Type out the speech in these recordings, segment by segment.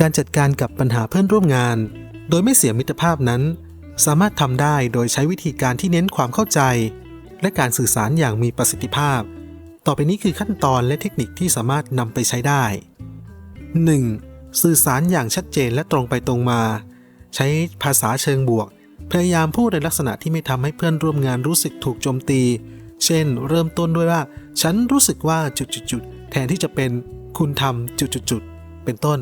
การจัดการกับปัญหาเพื่อนร่วมงาน โดยไม่เสียมิตรภาพนั้น สามารถทำได้โดยใช้วิธีการที่เน้นความเข้าใจ และการสื่อสารอย่างมีประสิทธิภาพ ต่อไปนี้คือขั้นตอนและเทคนิคที่สามารถนำไปใช้ได้ 1. สื่อสารอย่างชัดเจนและตรงไปตรงมา ใช้ภาษาเชิงบวก พยายามพูดในลักษณะที่ไม่ทำให้เพื่อนร่วมงานรู้สึกถูกโจมตี เช่น เริ่มต้นด้วยว่า ฉันรู้สึกว่าจุดๆแทนที่จะเป็น คุณทำจุดๆเป็นต้น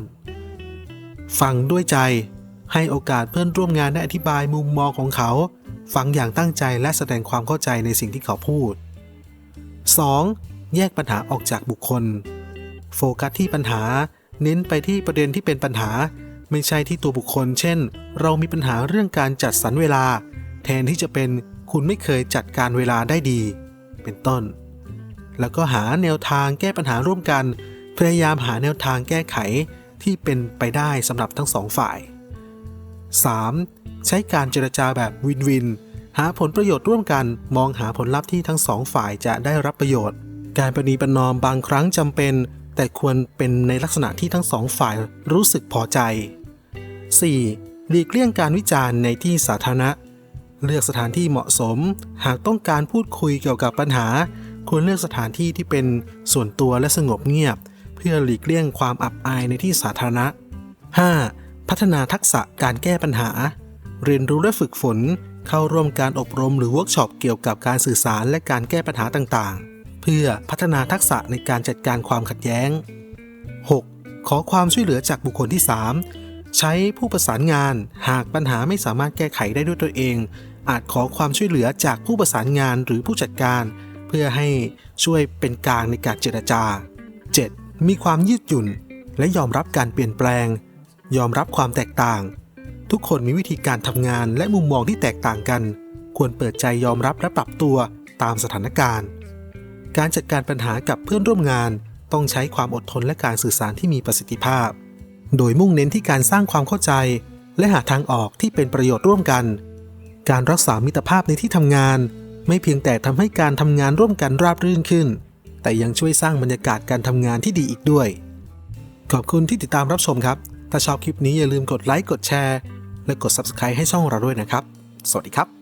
ฟังด้วยใจ ให้โอกาสเพื่อนร่วมงานได้อธิบายมุมมองของเขา ฟังอย่างตั้งใจและแสดงความเข้าใจในสิ่งที่เขาพูด 2. แยกปัญหาออกจากบุคคล โฟกัสที่ปัญหา เน้นไปที่ประเด็นที่เป็นปัญหา ไม่ใช่ที่ตัวบุคคล เช่น เรามีปัญหาเรื่องการจัดสรรเวลา แทนที่จะเป็นคุณไม่เคยจัดการเวลาได้ดี เป็นต้น แล้วก็หาแนวทางแก้ปัญหาร่วมกัน พยายามหาแนวทางแก้ไข ที่เป็นไปได้สำหรับทั้งสองฝ่าย 3. ใช้การเจรจาแบบวินวิน หาผลประโยชน์ร่วมกันมองหาผลลัพธ์ที่ทั้งสองฝ่ายจะได้รับประโยชน์ การประนีประนอมบางครั้งจำเป็น แต่ควรเป็นในลักษณะที่ทั้งสองฝ่ายรู้สึกพอใจ 4. หลีกเลี่ยงการวิจารณ์ในที่สาธารณะ เลือกสถานที่เหมาะสม หากต้องการพูดคุยเกี่ยวกับปัญหา ควรเลือกสถานที่ที่เป็นส่วนตัวและสงบเงียบ เพื่อหลีกเลี่ยงความอับอายในที่สาธารณะ 5. พัฒนาทักษะการแก้ปัญหา เรียนรู้และฝึกฝน เข้าร่วมการอบรมหรือเวิร์กช็อปเกี่ยวกับการสื่อสารและการแก้ปัญหาต่างๆ เพื่อพัฒนาทักษะในการจัดการความขัดแย้ง 6. ขอความช่วยเหลือจากบุคคลที่ 3 ใช้ผู้ประสานงาน หากปัญหาไม่สามารถแก้ไขได้ด้วยตัวเอง อาจขอความช่วยเหลือจากผู้ประสานงานหรือผู้จัดการ เพื่อให้ช่วยเป็นกลางในการเจรจา 7. มีความยืดหยุ่น และยอมรับการเปลี่ยนแปลง ยอมรับความแตกต่าง ทุกคนมีวิธีการทำงานและมุมมองที่แตกต่างกัน ควรเปิดใจยอมรับและปรับตัวตามสถานการณ์ การจัดการปัญหากับเพื่อนร่วมงาน ต้องใช้ความอดทนและการสื่อสารที่มีประสิทธิภาพ โดยมุ่งเน้นที่การสร้างความเข้าใจ และหาทางออกที่เป็นประโยชน์ร่วมกัน การรักษามิตรภาพในที่ทำงาน ไม่เพียงแต่ทำให้การทำงานร่วมกันราบรื่นขึ้น แต่ยังช่วยสร้างบรรยากาศการทำงานที่ดีอีกด้วย ขอบคุณที่ติดตามรับชมครับ ถ้าชอบคลิปนี้อย่าลืมกดไลค์กดแชร์ และกด Subscribe ให้ช่องเราด้วยนะครับ สวัสดีครับ